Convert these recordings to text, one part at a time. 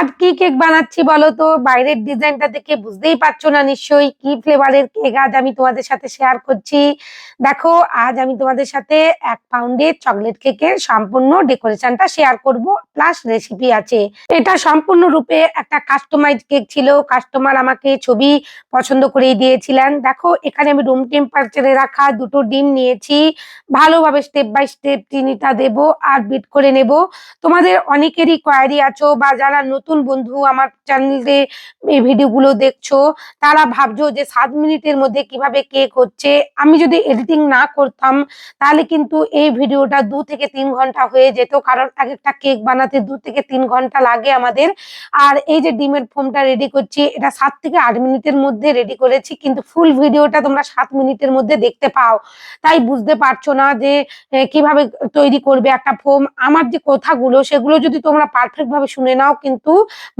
আজ কি কেক বানাচ্ছি বলো তো? বাইরের ডিজাইনটা দেখে বুঝতেই পারছ না নিশ্চয়ই কি ফ্লেভারের কেক আজ আমি তোমাদের সাথে শেয়ার করছি। দেখো, আজ আমি তোমাদের সাথে এক পাউন্ডের চকলেট কেকের সম্পূর্ণ ডেকোরেশনটা শেয়ার করব প্লাস রেসিপি আছে। এটা সম্পূর্ণ রূপে একটা কাস্টমাইজ কেক ছিল। কাস্টমার আমাকে ছবি পছন্দ করেই দিয়েছিলেন। দেখো, এখানে আমি রুম টেম্পারেচারে রাখা দুটো ডিম নিয়েছি। ভালোভাবে স্টেপ বাই স্টেপ চিনিটা দেবো আর বিট করে নেব। তোমাদের অনেকেরই কোয়ারি আছো বা যারা নতুন বন্ধু আমার চ্যানেলে এই ভিডিওগুলো দেখছ, তারা ভাবছ যে সাত মিনিটের মধ্যে কীভাবে কেক হচ্ছে আমি যদি এডিটিং না করতাম, তাহলে কিন্তু এই ভিডিওটা দু থেকে তিন ঘণ্টা হয়ে যেত, কারণ এক একটা কেক বানাতে দু থেকে তিন ঘণ্টা লাগে আমাদের। আর এই যে ডিমের ফোমটা রেডি করছি, এটা সাত থেকে আট মিনিটের মধ্যে রেডি করেছি, কিন্তু ফুল ভিডিওটা তোমরা সাত মিনিটের মধ্যে দেখতে পাও। তাই বুঝতে পারছ না যে কীভাবে তৈরি করবে একটা ফোম। আমার যে কথাগুলো, সেগুলো যদি তোমরা পারফেক্ট ভাবে শুনে নাও, কিন্তু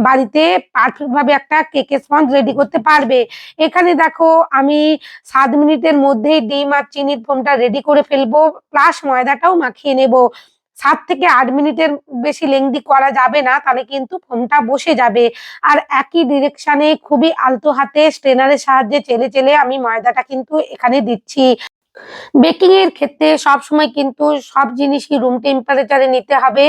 বাড়িতে পারফেক্ট ভাবে একটা কেকের স্পঞ্জ রেডি করতে পারবে। এখানে দেখো, আমি সাত মিনিটের মধ্যেই ডিম আর চিনির ফোমটা রেডি করে ফেলব প্লাস ময়দাটাও মাখিয়ে নেব। সাত থেকে আট মিনিটের বেশি লেংদি করা যাবে না, তাহলে কিন্তু ফোমটা বসে যাবে। আর একই ডিরেকশনে খুবই আলতো হাতে স্ট্রেনারের সাহায্যে চেলে চেলে আমি ময়দাটা কিন্তু এখানে দিচ্ছি। বেকিং এর ক্ষেত্রে সব সময় কিন্তু সব জিনিসই রুম টেম্পারেচারে নিতে হবে।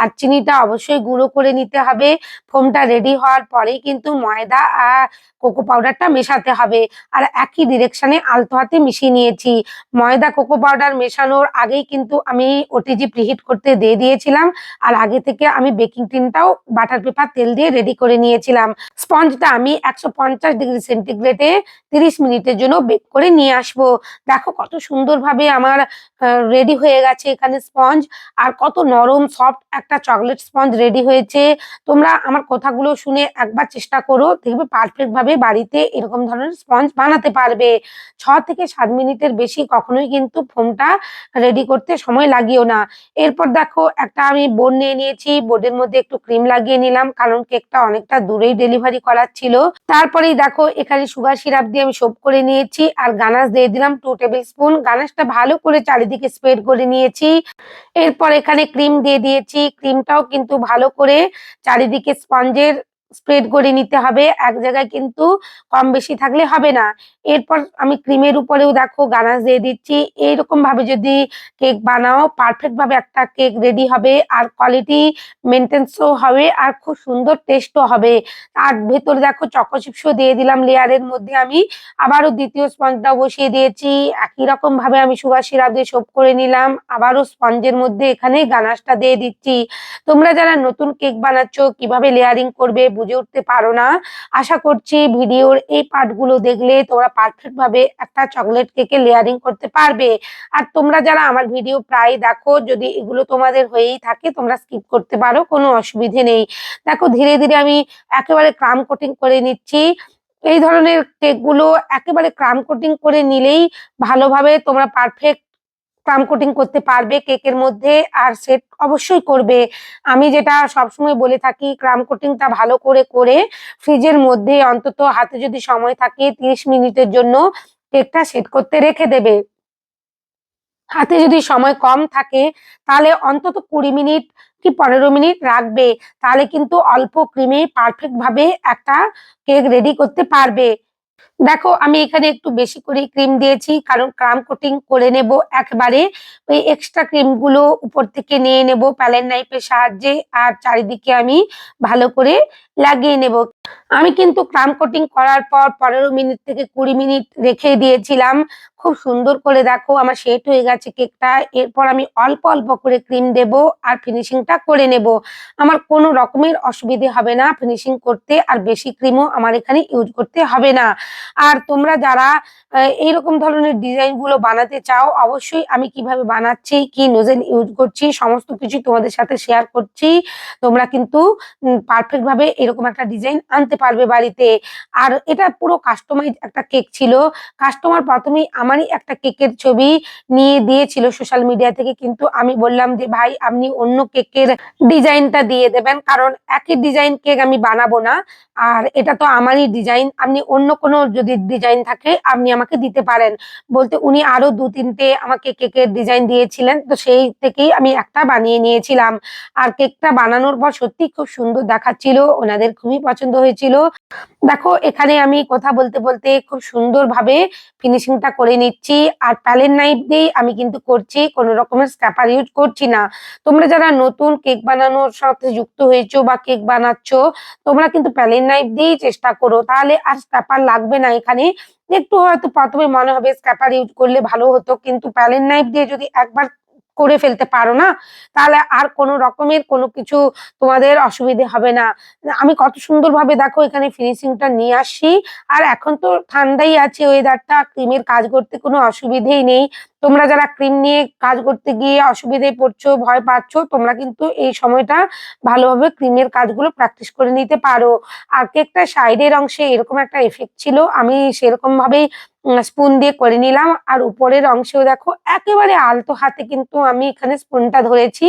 আর চিনিটা অবশ্যই গুঁড়ো করে নিতে হবে। ফোমটা রেডি হওয়ার পরেই কিন্তু ময়দা আর কোকো পাউডারটা মেশাতে হবে। আর একই ডিরেকশনে আলতো হাতে মিশিয়ে নিয়েছি। ময়দা কোকো পাউডার মেশানোর আগেই কিন্তু আমি ওটিজি প্রিহিট করতে দিয়ে দিয়েছিলাম। আর আগে থেকে আমি বেকিং টিনটাও বাটার পেপার তেল দিয়ে রেডি করে নিয়েছিলাম। স্পঞ্জটা আমি একশো পঞ্চাশ ডিগ্রি সেন্টিগ্রেডে তিরিশ মিনিটের জন্য বেক করে নিয়ে আসব। দেখো কত সুন্দরভাবে আমার রেডি হয়ে গেছে এখানে স্পঞ্জ আর কত নরম সফট একটা চকলেট স্পঞ্জ রেডি হয়েছে। তোমরা আমার কথাগুলো শুনে একবার চেষ্টা করো, দেখবে পারফেক্ট ভাবে বাড়িতে এরকম ধরনের স্পঞ্জ বানাতে পারবে। ছ থেকে সাত মিনিটের বেশি কখনোই কিন্তু ফোমটা রেডি করতে সময় লাগিও না। এরপর দেখো, একটা আমি বোর্ড নিয়ে নিয়েছি বোর্ডের মধ্যে একটু ক্রিম লাগিয়ে নিলাম, কারণ কেকটা অনেকটা দূরেই ডেলিভারি করার ছিল। তারপরেই দেখো, এখানে সুগার সিরাপ দিয়ে আমি সোপ করে নিয়েছি, আর গানাশ দিয়ে দিলাম টু টেবিল স্পুন গানাশটা ভালো করে চারিদিকে স্প্রেড করে নিয়েছি। এরপর এখানে ক্রিম দিয়ে দিয়েছি। ক্রিমটাও কিন্তু ভালো করে চারিদিকে স্পঞ্জের স্প্রেড করে নিতে হবে। এক জায়গায় কিন্তু কম বেশি থাকলে হবে না। এরপর আমি ক্রিমের উপরেও দেখো গানাশ দিয়ে দিচ্ছি। এইরকম ভাবে যদি কেক বানাও পারফেক্ট ভাবে একটা কেক রেডি হবে আর কোয়ালিটি মেনটেন্সও হবে আর খুব সুন্দর টেস্টও হবে। আর ভেতরে দেখো চকো চিপসও দিয়ে দিলাম লেয়ারের মধ্যে আমি। আবারও দ্বিতীয় স্পঞ্জটাও বসিয়ে দিয়েছি। একই রকম ভাবে আমি সুগার সিরাপ দিয়ে সোপ করে নিলাম। আবারও স্পঞ্জের মধ্যে এখানে গানাশটা দিয়ে দিচ্ছি। তোমরা যারা নতুন কেক বানাচ্ছ, কীভাবে লেয়ারিং করবে বুঝে উঠতে পারো না। আশা করছি ভিডিওর এই পার্টগুলো দেখলে তোমরা পারফেক্ট ভাবে একটা চকলেট কেকে লেয়ারিং করতে পারবে। আর তোমরা যারা আমার ভিডিও প্রায় দেখো, যদি এগুলো তোমাদের হয়েই থাকে, তোমরা স্কিপ করতে পারো, কোনো অসুবিধে নেই। দেখো, ধীরে ধীরে আমি একেবারে ক্রাম কোটিং করে নিচ্ছি। এই ধরনের কেকগুলো একেবারে ক্রাম কোটিং করে নিলেই ভালোভাবে তোমরা পারফেক্ট ক্রাম কোটিং করতে পারবে কেকের মধ্যে আর সেট অবশ্যই করবে। আমি যেটা সবসময় বলে থাকি ক্রাম কোটিংটা ভালো করে করে ফ্রিজের মধ্যে অন্তত হাতে যদি সময় থাকে তিরিশ মিনিটের জন্য কেকটা সেট করতে রেখে দেবে। হাতে যদি সময় কম থাকে তাহলে অন্তত কুড়ি মিনিট কি পনেরো মিনিট রাখবে। তাহলে কিন্তু অল্প ক্রিমে পারফেক্ট ভাবে একটা কেক রেডি করতে পারবে। দেখো, আমি এখানে একটু বেশি করে ক্রিম দিয়েছি, কারণ ক্রাম কোটিং করে নেব একবারে। ওই এক্সট্রা ক্রিমগুলো উপর থেকে নিয়ে নেব প্যালেন নাইফের সাহায্যে, আর চারিদিকে আমি ভালো করে লাগিয়ে নেব। আমি কিন্তু ক্রাম কোটিং করার পর পনেরো মিনিট থেকে কুড়ি মিনিট রেখে দিয়েছিলাম। খুব সুন্দর করে দেখো, আমার সেট হয়ে গেছে কেকটা এরপর আমি অল্প অল্প করে ক্রিম দেব আর ফিনিশিংটা করে নেব। আমার কোনো রকমের অসুবিধে হবে না ফিনিশিং করতে, আর বেশি ক্রিমও আমার এখানে ইউজ করতে হবে না। আর তোমরা যারা এইরকম ধরনের ডিজাইনগুলো বানাতে চাও, অবশ্যই আমি কীভাবে বানাচ্ছি, কি নোজেল ইউজ করছি, সমস্ত কিছু তোমাদের সাথে শেয়ার করছি। তোমরা কিন্তু পারফেক্ট ভাবে এরকম একটা ডিজাইন আনতে পারবে বাড়িতে। আর এটা পুরো কাস্টমাইজ একটা কেক ছিল। কাস্টমার প্রথমেই আমারই একটা কেকের ছবি নিয়ে দিয়েছিল সোশ্যাল মিডিয়া থেকে। কিন্তু আমি বললাম যে, ভাই, আপনি অন্য কেকের ডিজাইনটা দিয়ে দেবেন। কারণ একই ডিজাইন কেক আমি বানাবো না। আর এটা তো আমারই ডিজাইন আপনি অন্য কোনো যদি ডিজাইন থাকে, আপনি আমাকে দিতে পারেন। বলতে উনি আরও দু তিনটে আমাকে কেকের ডিজাইন দিয়েছিলেন। তো সেই থেকেই আমি একটা বানিয়ে নিয়েছিলাম। আর কেকটা বানানোর পর সত্যি খুব সুন্দর দেখাচ্ছিল। ওনাদের খুবই পছন্দ হয়েছিল। দেখো, এখানে আমি কথা বলতে বলতে খুব সুন্দরভাবে ফিনিশিংটা করে নিচ্ছি। আর প্যালেন নাইফ দিয়েই আমি কিন্তু করছি, কোনো রকমের স্ক্যাপার ইউজ করছি না। তোমরা যারা নতুন কেক বানানোর সাথে যুক্ত হয়েছো বা কেক বানাচ্ছ, তোমরা কিন্তু প্যালেন নাইফ দিয়েই চেষ্টা করো। তাহলে আর স্ক্যাপার লাগবে না এখানে। একটু হয়তো প্রথমে মনে হবে স্ক্যাপার ইউজ করলে ভালো হতো, কিন্তু প্যালেন নাইফ দিয়ে যদি একবার করে ফেলতে পারো না, তাহলে আর কোনো রকমের কোনো কিছু তোমাদের অসুবিধে হবে না। আমি কত সুন্দরভাবে দেখো এখানে ফিনিশিংটা নিয়ে আসছি আর এখন তো ঠান্ডাই আছে ওয়েদারটা ক্রিমের কাজ করতে কোনো অসুবিধেই নেই। তোমরা যারা ক্রিম নিয়ে কাজ করতে গিয়ে অসুবিধায় পড়ছো, ভয় পাচ্ছ, তোমরা কিন্তু এই সময়টা ভালোভাবে ক্রিমের কাজগুলো প্র্যাকটিস করে নিতে পারো। আর কেকটা সাইডের অংশে এরকম একটা এফেক্ট ছিল, আমি সেরকম ভাবেই স্পুন দিয়ে করে নিলাম। আর উপরের অংশেও দেখো, একেবারে আলতো হাতে কিন্তু আমি এখানে স্পুনটা ধরেছি।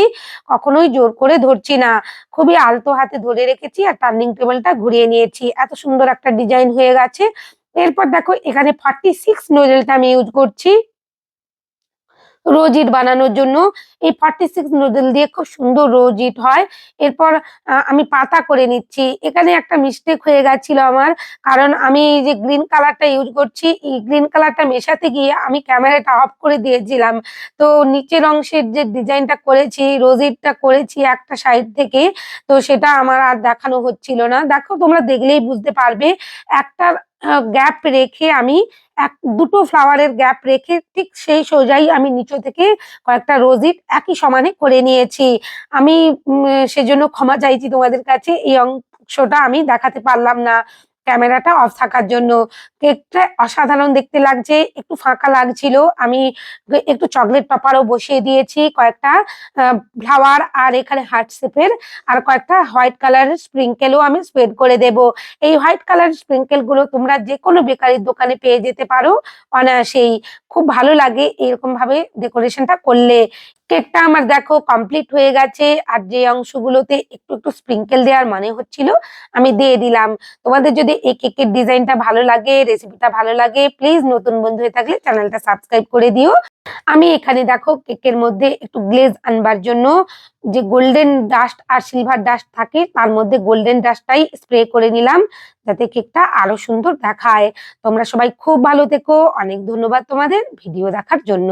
কখনোই জোর করে ধরছি না। খুবই আলতো হাতে ধরে রেখেছি আর টার্নিং টেবিলটা ঘুরিয়ে নিয়েছি। এত সুন্দর একটা ডিজাইন হয়ে গেছে। এরপর দেখো, এখানে ফার্টি সিক্স নোজেলটা আমি ইউজ করছি। রোজ ইট বানানোর জন্য। এই ফর্টি সিক্স নুডল দিয়ে খুব সুন্দর রোজ ইট হয়। এরপর আমি পাতা করে নিচ্ছি। এখানে একটা মিস্টেক হয়ে গেছিল আমার, কারণ আমি এই যে গ্রিন কালারটা ইউজ করছি, এই গ্রিন কালারটা মেশাতে গিয়ে আমি ক্যামেরাটা অফ করে দিয়েছিলাম। তো নিচের অংশের যে ডিজাইনটা করেছি রোজ ইটটা করেছি একটা সাইড থেকে, তো সেটা আমার আর দেখানো হচ্ছিল না। দেখো, তোমরা দেখলেই বুঝতে পারবে। একটা গ্যাপ রেখে আমি এক, দুটো ফ্লাওয়ারের গ্যাপ রেখে ঠিক সেই সোজাই আমি নিচে থেকে কয়েকটা রোজিট একই সমানে করে নিয়েছি। আমি সেজন্য ক্ষমা চাইছি তোমাদের কাছে, এই অংশটা আমি দেখাতে পারলাম না। ক্যামেরাটা অফ থাকার জন্য। কেকটা অসাধারণ দেখতে লাগছে, একটু ফাঁকা লাগছিল। আমি একটু চকলেট টপারও বসিয়ে দিয়েছি, কয়েকটা ফ্লাওয়ার আর এখানে হার্ট শেপের আর কয়েকটা হোয়াইট কালারের স্প্রিঙ্কেলও আমি স্প্রেড করে দেব। এই হোয়াইট কালার স্প্রিঙ্কেলগুলো তোমরা যে কোনো বেকারির দোকানে পেয়ে যেতে পারো অনায়াসেই। খুব ভালো লাগে এরকম ভাবে ডেকোরেশনটা করলে। কেকটা আমার দেখো কমপ্লিট হয়ে গেছে, আর যে অংশগুলোতে একটু একটু স্প্রিঙ্কেল দেওয়ার মানে হচ্ছিল, আমি দিয়ে দিলাম। তোমাদের যদি এই কেকের ডিজাইনটা ভালো লাগে রেসিপিটা ভালো লাগে প্লিজ নতুন বন্ধু হয়ে থাকলে চ্যানেলটা সাবস্ক্রাইব করে দিও। আমি এখানে দেখো কেকের মধ্যে একটু গ্লেজ আনবার জন্য যে গোল্ডেন ডাস্ট আর সিলভার ডাস্ট থাকে, তার মধ্যে গোল্ডেন ডাস্টটাই স্প্রে করে নিলাম, যাতে কেকটা আরও সুন্দর দেখায়। তোমরা সবাই খুব ভালো থেকো, অনেক ধন্যবাদ তোমাদের ভিডিও দেখার জন্য।